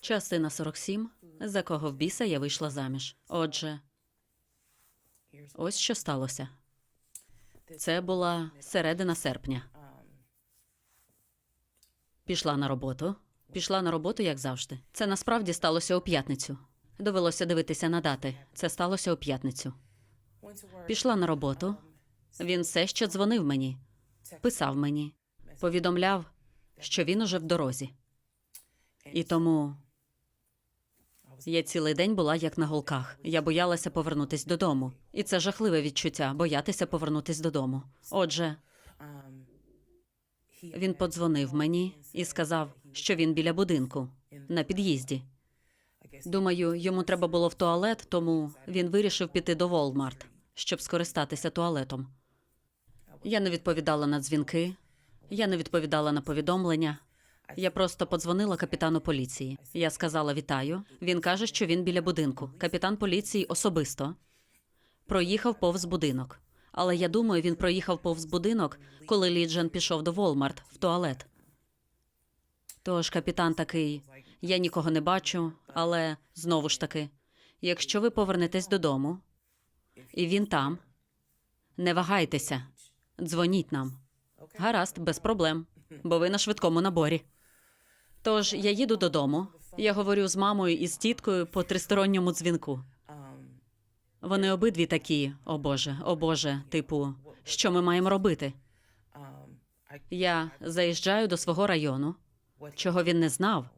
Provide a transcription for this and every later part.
Частина 47. За кого в біса я вийшла заміж. Отже, ось що сталося. Це була середина серпня. Пішла на роботу. Пішла на роботу, як завжди. Це насправді сталося у п'ятницю. Довелося дивитися на дати. Це сталося у п'ятницю. Пішла на роботу. Він все ще дзвонив мені, писав мені, повідомляв, що він уже в дорозі. І тому я цілий день була як на голках. Я боялася повернутись додому. І це жахливе відчуття боятися повернутись додому. Отже, він подзвонив мені і сказав, що він біля будинку на під'їзді. Думаю, йому треба було в туалет, тому він вирішив піти до Волмарт, щоб скористатися туалетом. Я не відповідала на дзвінки, я не відповідала на повідомлення. Я просто подзвонила капітану поліції. Я сказала вітаю. Він каже, що він біля будинку. Капітан поліції особисто проїхав повз будинок. Але я думаю, він проїхав повз будинок, коли Ліджен пішов до Волмарт в туалет. Тож капітан такий: я нікого не бачу, але знову ж таки, якщо ви повернетесь додому, і він там, не вагайтеся, дзвоніть нам. Гаразд, без проблем, бо ви на швидкому наборі. Тож я їду додому. Я говорю з мамою і з тіткою по тристоронньому дзвінку. Вони обидві такі, о Боже, о Боже, типу, що ми маємо робити? Я заїжджаю до свого району, чого він не знав.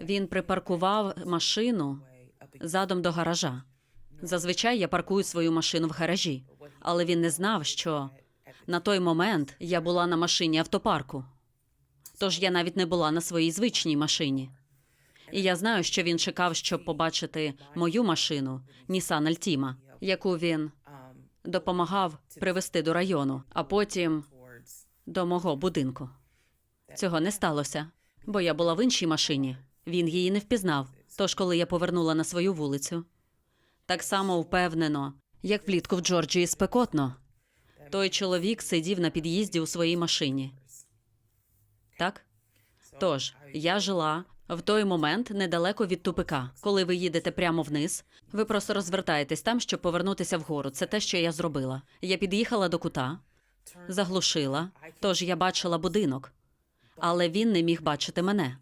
Він припаркував машину задом до гаража. Зазвичай я паркую свою машину в гаражі, але він не знав, що на той момент я була на машині автопарку. Тож я навіть не була на своїй звичній машині. І я знаю, що він чекав, щоб побачити мою машину Nissan Altima, яку він допомагав привезти до району, а потім до мого будинку. Цього не сталося, бо я була в іншій машині. Він її не впізнав. Тож, коли я повернула на свою вулицю, так само впевнено, як влітку в Джорджії спекотно. Той чоловік сидів на під'їзді у своїй машині. Так? Тож, я жила в той момент недалеко від тупика. Коли ви їдете прямо вниз, ви просто розвертаєтесь там, щоб повернутися вгору. Це те, що я зробила. Я під'їхала до кута, заглушила, тож я бачила будинок, але він не міг бачити мене.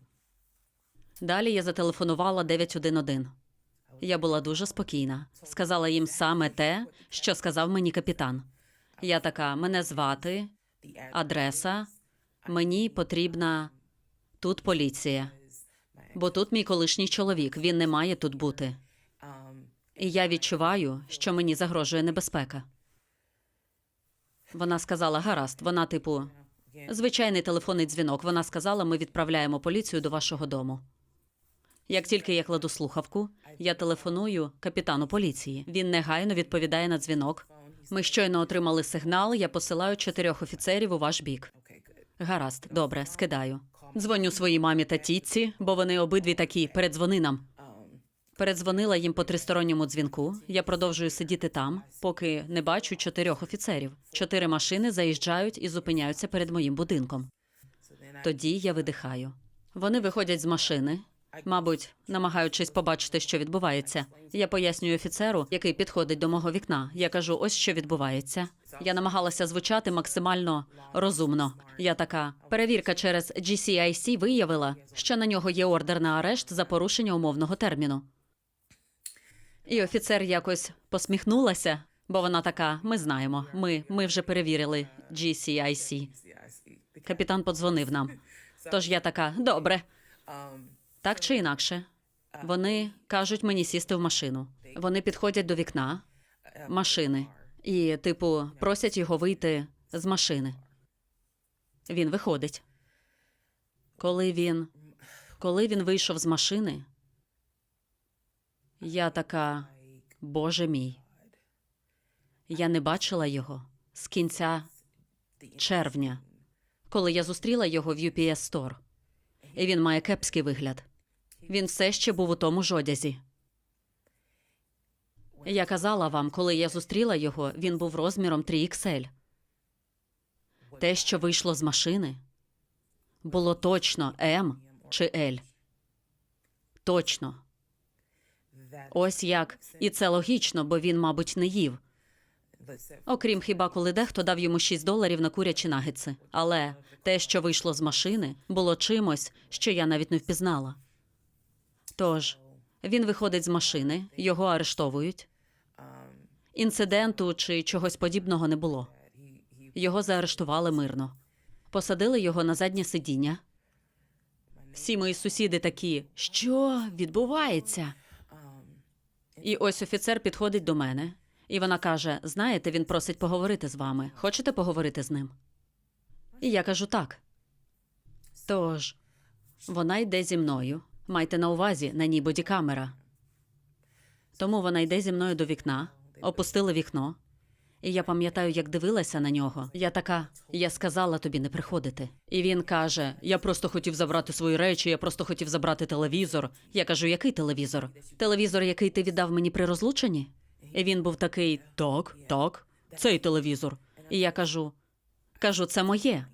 Далі я зателефонувала 911. Я була дуже спокійна. Сказала їм саме те, що сказав мені капітан. Я така: мене звати, адреса. Мені потрібна тут поліція, бо тут мій колишній чоловік. Він не має тут бути. І я відчуваю, що мені загрожує небезпека. Вона сказала: гаразд, вона, типу, звичайний телефонний дзвінок. Вона сказала: ми відправляємо поліцію до вашого дому. Як тільки я кладу слухавку, я телефоную капітану поліції. Він негайно відповідає на дзвінок. Ми щойно отримали сигнал. Я посилаю чотирьох офіцерів у ваш бік. Гаразд, добре, скидаю. Дзвоню своїй мамі та тітці, бо вони обидві такі. Передзвони нам. Передзвонила їм по тристоронньому дзвінку. Я продовжую сидіти там, поки не бачу чотирьох офіцерів. Чотири машини заїжджають і зупиняються перед моїм будинком. Тоді я видихаю. Вони виходять з машини, мабуть, намагаючись побачити, що відбувається. Я пояснюю офіцеру, який підходить до мого вікна. Я кажу, ось що відбувається. Я намагалася звучати максимально розумно. Я така перевірка через GCIC виявила, що на нього є ордер на арешт за порушення умовного терміну. І офіцер якось посміхнулася, бо вона така: ми знаємо, ми, ми вже перевірили GCIC. Капітан подзвонив нам. Тож я така, добре. Так чи інакше, вони кажуть мені сісти в машину. Вони підходять до вікна машини і, типу, просять його вийти з машини. Він виходить. Коли він, коли він вийшов з машини, я така, Боже мій. Я не бачила його з кінця червня, коли я зустріла його в UPS Store. І він має кепський вигляд. Він все ще був у тому ж одязі. Я казала вам, коли я зустріла його, він був розміром 3XL. Те, що вийшло з машини, було точно М чи Л. Точно. Ось як. І це логічно, бо він, мабуть, не їв. Окрім хіба коли дехто дав йому 6 доларів на курячі нагетси. Але те, що вийшло з машини, було чимось, що я навіть не впізнала. Тож він виходить з машини, його арештовують. Інциденту чи чогось подібного не було. Його заарештували мирно. Посадили його на заднє сидіння. Всі мої сусіди такі, що відбувається? І ось офіцер підходить до мене, і вона каже: Знаєте, він просить поговорити з вами. Хочете поговорити з ним? І я кажу так. Тож, вона йде зі мною. Майте на увазі, на ній бодікамера. Тому вона йде зі мною до вікна, опустила вікно. І я пам'ятаю, як дивилася на нього. Я така, я сказала тобі не приходити. І він каже: Я просто хотів забрати свої речі, я просто хотів забрати телевізор. Я кажу, який телевізор? Телевізор, який ти віддав мені при розлученні? І він був такий: Так, так, цей телевізор. І я кажу: кажу, це моє.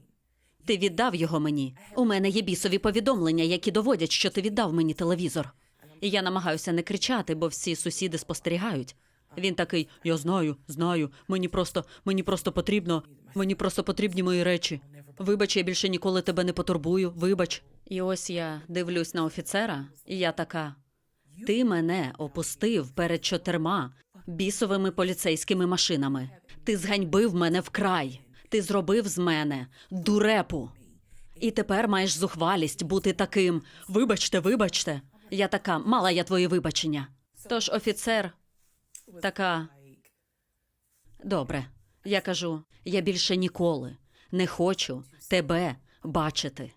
Ти віддав його мені. У мене є бісові повідомлення, які доводять, що ти віддав мені телевізор. І я намагаюся не кричати, бо всі сусіди спостерігають. Він такий: Я знаю, знаю. Мені просто, мені просто потрібно, мені просто потрібні мої речі. Вибач, я більше ніколи тебе не потурбую. Вибач. І ось я дивлюсь на офіцера, і я така: ти мене опустив перед чотирма бісовими поліцейськими машинами. Ти зганьбив мене вкрай. Ти зробив з мене дурепу. І тепер маєш зухвалість бути таким. Вибачте, вибачте. Я така, мала я твої вибачення. Тож офіцер така. Добре. Я кажу, я більше ніколи не хочу тебе бачити.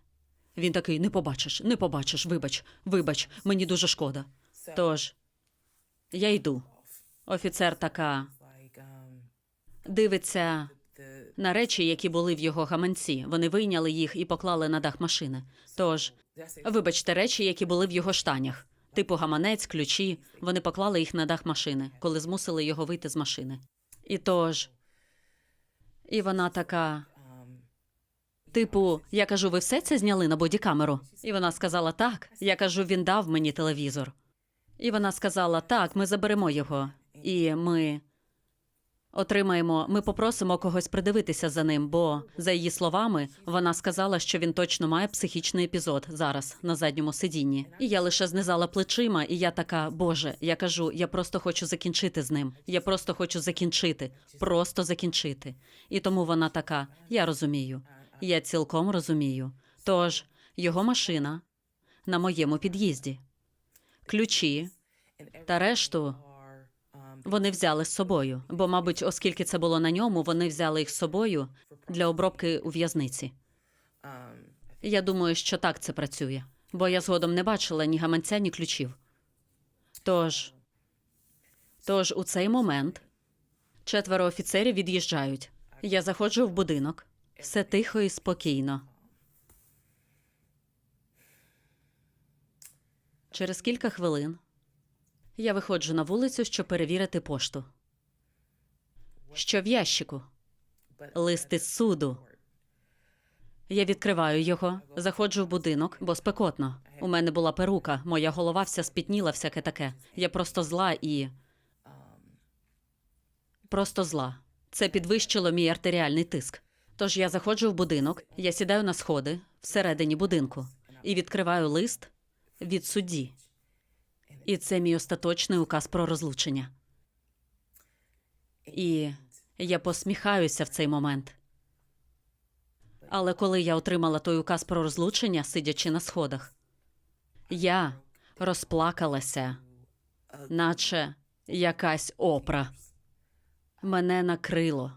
Він такий: не побачиш, не побачиш, вибач, вибач, мені дуже шкода. Тож я йду. Офіцер така дивиться на речі, які були в його гаманці. Вони вийняли їх і поклали на дах машини. Тож, вибачте, речі, які були в його штанях. Типу гаманець, ключі. Вони поклали їх на дах машини, коли змусили його вийти з машини. І тож. І вона така. Типу, я кажу, ви все це зняли на бодікамеру? І вона сказала так. Я кажу, він дав мені телевізор. І вона сказала: так, ми заберемо його. І ми отримаємо, ми попросимо когось придивитися за ним, бо, за її словами, вона сказала, що він точно має психічний епізод зараз на задньому сидінні. І я лише знизала плечима, і я така, Боже, я кажу, я просто хочу закінчити з ним. Я просто хочу закінчити, просто закінчити. І тому вона така: я розумію, я цілком розумію. Тож його машина на моєму під'їзді, ключі та решту вони взяли з собою, бо, мабуть, оскільки це було на ньому, вони взяли їх з собою для обробки у в'язниці. Я думаю, що так це працює, бо я згодом не бачила ні гаманця, ні ключів. Тож, тож у цей момент четверо офіцерів від'їжджають. Я заходжу в будинок, все тихо і спокійно. Через кілька хвилин я виходжу на вулицю, щоб перевірити пошту. Що в ящику? Лист із суду. Я відкриваю його, заходжу в будинок, бо спекотно. У мене була перука, моя голова вся спітніла, всяке таке. Я просто зла і. Просто зла. Це підвищило мій артеріальний тиск. Тож я заходжу в будинок, я сідаю на сходи всередині будинку і відкриваю лист від судді. І це мій остаточний указ про розлучення. І я посміхаюся в цей момент. Але коли я отримала той указ про розлучення, сидячи на сходах, я розплакалася, наче якась опра. Мене накрило.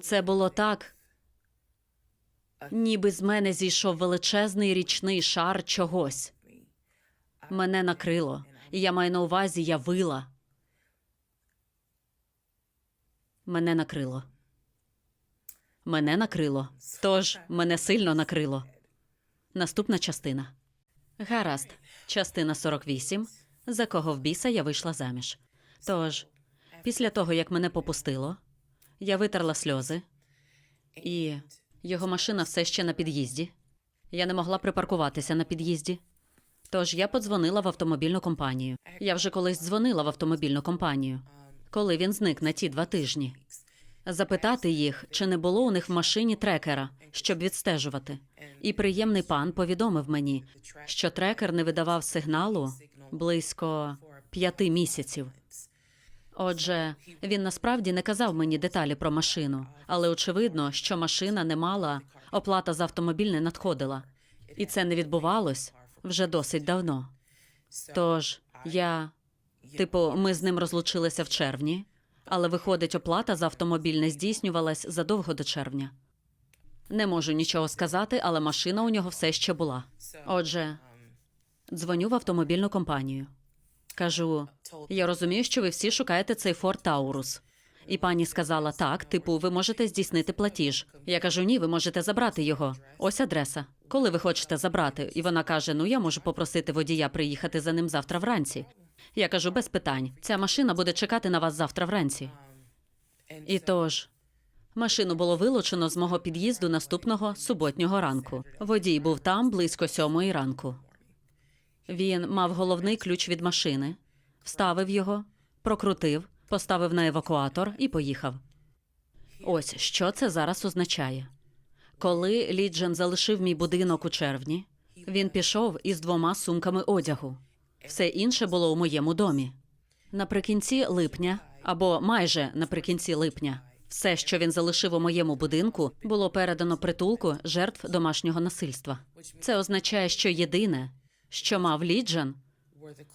Це було так, ніби з мене зійшов величезний річний шар чогось. Мене накрило, і я маю на увазі, я вила. Мене накрило. Мене накрило. Тож мене сильно накрило. Наступна частина. Гаразд. Частина 48. За кого в біса я вийшла заміж. Тож, після того, як мене попустило, я витерла сльози, і його машина все ще на під'їзді. Я не могла припаркуватися на під'їзді. Тож я подзвонила в автомобільну компанію. Я вже колись дзвонила в автомобільну компанію, коли він зник на ті два тижні. Запитати їх, чи не було у них в машині трекера, щоб відстежувати. І приємний пан повідомив мені, що трекер не видавав сигналу близько п'яти місяців. Отже, він насправді не казав мені деталі про машину, але очевидно, що машина не мала, оплата за автомобіль не надходила. І це не відбувалось вже досить давно. Тож я, типу, ми з ним розлучилися в червні, але виходить, оплата за автомобіль не здійснювалась задовго до червня. Не можу нічого сказати, але машина у нього все ще була. Отже, дзвоню в автомобільну компанію. Кажу: я розумію, що ви всі шукаєте цей Ford Taurus. І пані сказала: так, типу, ви можете здійснити платіж. Я кажу, ні, ви можете забрати його. Ось адреса. Коли ви хочете забрати? І вона каже: Ну, я можу попросити водія приїхати за ним завтра вранці. Я кажу, без питань. Ця машина буде чекати на вас завтра вранці. І тож, машину було вилучено з мого під'їзду наступного суботнього ранку. Водій був там близько сьомої ранку. Він мав головний ключ від машини, вставив його, прокрутив, поставив на евакуатор і поїхав. Ось що це зараз означає. Коли Ліджен залишив мій будинок у червні, він пішов із двома сумками одягу. Все інше було у моєму домі. Наприкінці липня, або майже наприкінці липня, все, що він залишив у моєму будинку, було передано притулку жертв домашнього насильства. Це означає, що єдине, що мав Ліджен,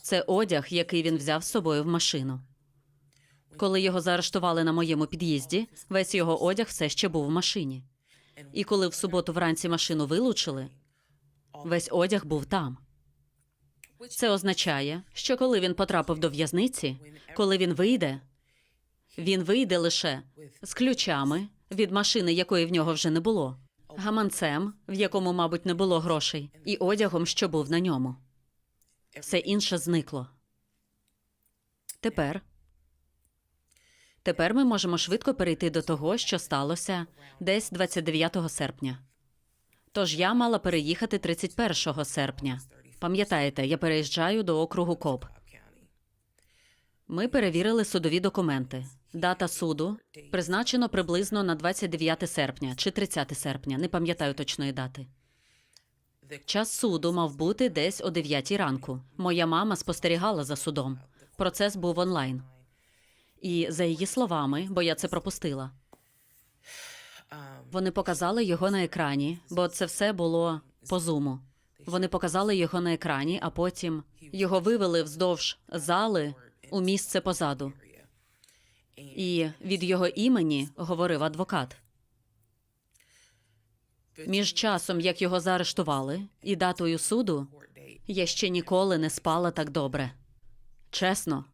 це одяг, який він взяв з собою в машину. Коли його заарештували на моєму під'їзді, весь його одяг все ще був в машині. І коли в суботу вранці машину вилучили, весь одяг був там. Це означає, що коли він потрапив до в'язниці, коли він вийде, він вийде лише з ключами від машини, якої в нього вже не було, гаманцем, в якому, мабуть, не було грошей, і одягом, що був на ньому. Все інше зникло. Тепер. Тепер ми можемо швидко перейти до того, що сталося десь 29 серпня. Тож я мала переїхати 31 серпня. Пам'ятаєте, я переїжджаю до округу Коп. Ми перевірили судові документи. Дата суду призначено приблизно на 29 серпня чи 30 серпня, не пам'ятаю точної дати. Час суду мав бути десь о 9 ранку. Моя мама спостерігала за судом. Процес був онлайн. І за її словами, бо я це пропустила. Вони показали його на екрані, бо це все було по зуму. Вони показали його на екрані, а потім його вивели вздовж зали у місце позаду. І від його імені говорив адвокат. Між часом, як його заарештували, і датою суду, я ще ніколи не спала так добре. Чесно,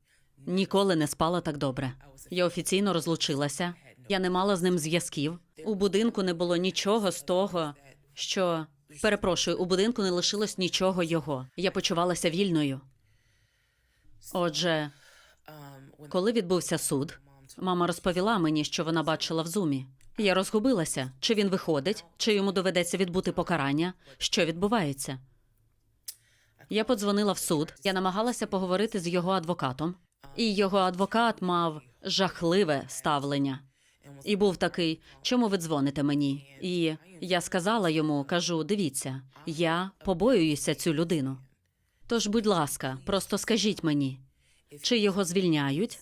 ніколи не спала так добре. Я офіційно розлучилася. Я не мала з ним зв'язків. У будинку не було нічого з того, що перепрошую, у будинку не лишилось нічого його. Я почувалася вільною. Отже, коли відбувся суд, мама розповіла мені, що вона бачила в зумі. Я розгубилася, чи він виходить, чи йому доведеться відбути покарання, що відбувається. Я подзвонила в суд, я намагалася поговорити з його адвокатом, і його адвокат мав жахливе ставлення. І був такий, чому ви дзвоните мені? І я сказала йому, кажу: дивіться, я побоююся цю людину. Тож, будь ласка, просто скажіть мені, чи його звільняють,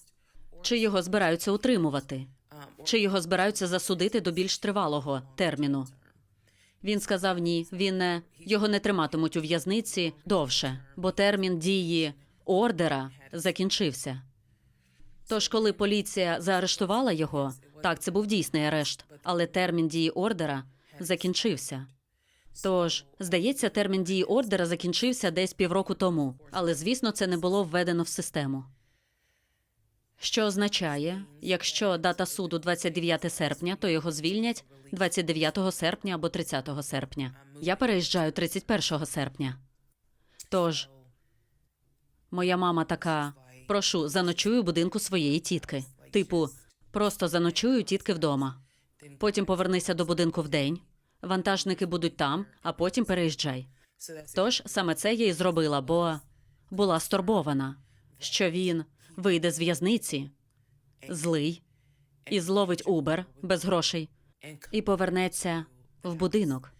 чи його збираються утримувати, чи його збираються засудити до більш тривалого терміну. Він сказав ні, він не його не триматимуть у в'язниці довше, бо термін дії ордера закінчився. Тож, коли поліція заарештувала його, так, це був дійсний арешт, але термін дії ордера закінчився. Тож, здається, термін дії ордера закінчився десь півроку тому, але звісно, це не було введено в систему. Що означає, якщо дата суду 29 серпня, то його звільнять 29 серпня або 30 серпня. Я переїжджаю 31 серпня. Тож, моя мама така: прошу, заночую у будинку своєї тітки. Типу, просто заночую тітки вдома. Потім повернися до будинку вдень. Вантажники будуть там, а потім переїжджай. Тож саме це я і зробила, бо була стурбована, що він вийде з в'язниці, злий, і зловить Убер без грошей, і повернеться в будинок,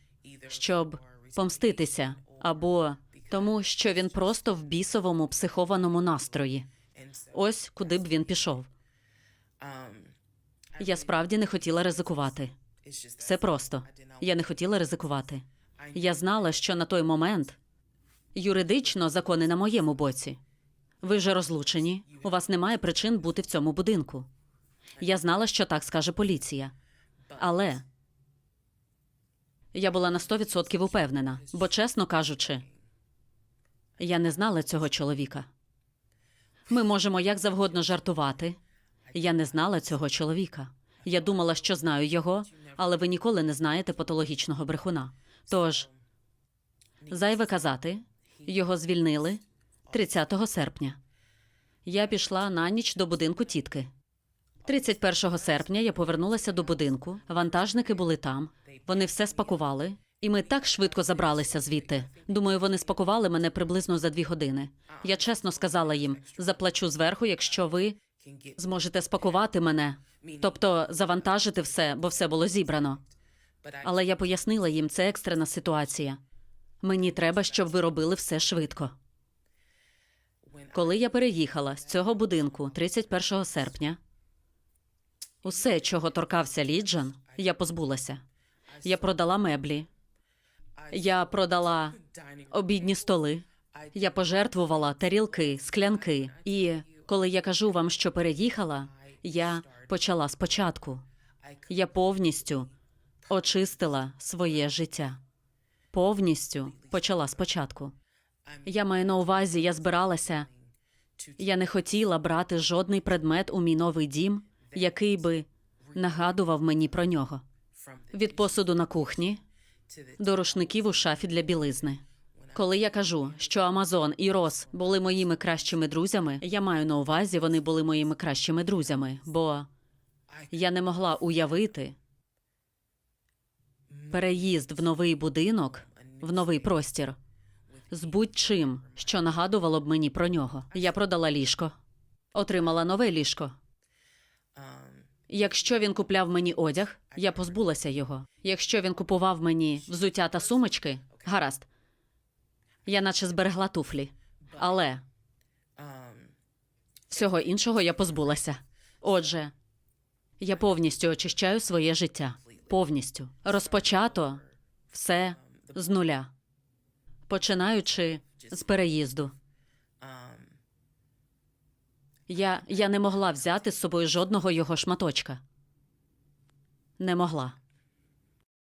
щоб помститися, або тому, що він просто в бісовому психованому настрої. Ось куди б він пішов. Я справді не хотіла ризикувати. Все просто. Я не хотіла ризикувати. Я знала, що на той момент юридично закони на моєму боці. Ви вже розлучені, у вас немає причин бути в цьому будинку. Я знала, що так скаже поліція. Але я була на 100% упевнена, бо, чесно кажучи, я не знала цього чоловіка. Ми можемо як завгодно жартувати. Я не знала цього чоловіка. Я думала, що знаю його, але ви ніколи не знаєте патологічного брехуна. Тож, зайве казати, його звільнили 30 серпня. Я пішла на ніч до будинку тітки. 31 серпня я повернулася до будинку. Вантажники були там. Вони все спакували, і ми так швидко забралися звідти. Думаю, вони спакували мене приблизно за дві години. Я чесно сказала їм: заплачу зверху, якщо ви зможете спакувати мене, тобто завантажити все, бо все було зібрано. Але я пояснила їм, це екстрена ситуація. Мені треба, щоб ви робили все швидко. Коли я переїхала з цього будинку 31 серпня, усе, чого торкався Ліджан, я позбулася. Я продала меблі, я продала обідні столи, я пожертвувала тарілки, склянки. І коли я кажу вам, що переїхала, я почала спочатку. Я повністю очистила своє життя. Повністю почала спочатку. Я маю на увазі, я збиралася. Я не хотіла брати жодний предмет у мій новий дім, який би нагадував мені про нього. Від посуду на кухні до рушників у шафі для білизни. Коли я кажу, що Амазон і Рос були моїми кращими друзями, я маю на увазі, вони були моїми кращими друзями, бо я не могла уявити переїзд в новий будинок, в новий простір з будь-чим, що нагадувало б мені про нього. Я продала ліжко, отримала нове ліжко. Якщо він купляв мені одяг, я позбулася його. Якщо він купував мені взуття та сумочки, гаразд. Я наче зберегла туфлі. Але всього іншого я позбулася. Отже, я повністю очищаю своє життя. Повністю. Розпочато все з нуля. Починаючи з переїзду. Я, я не могла взяти з собою жодного його шматочка. Не могла.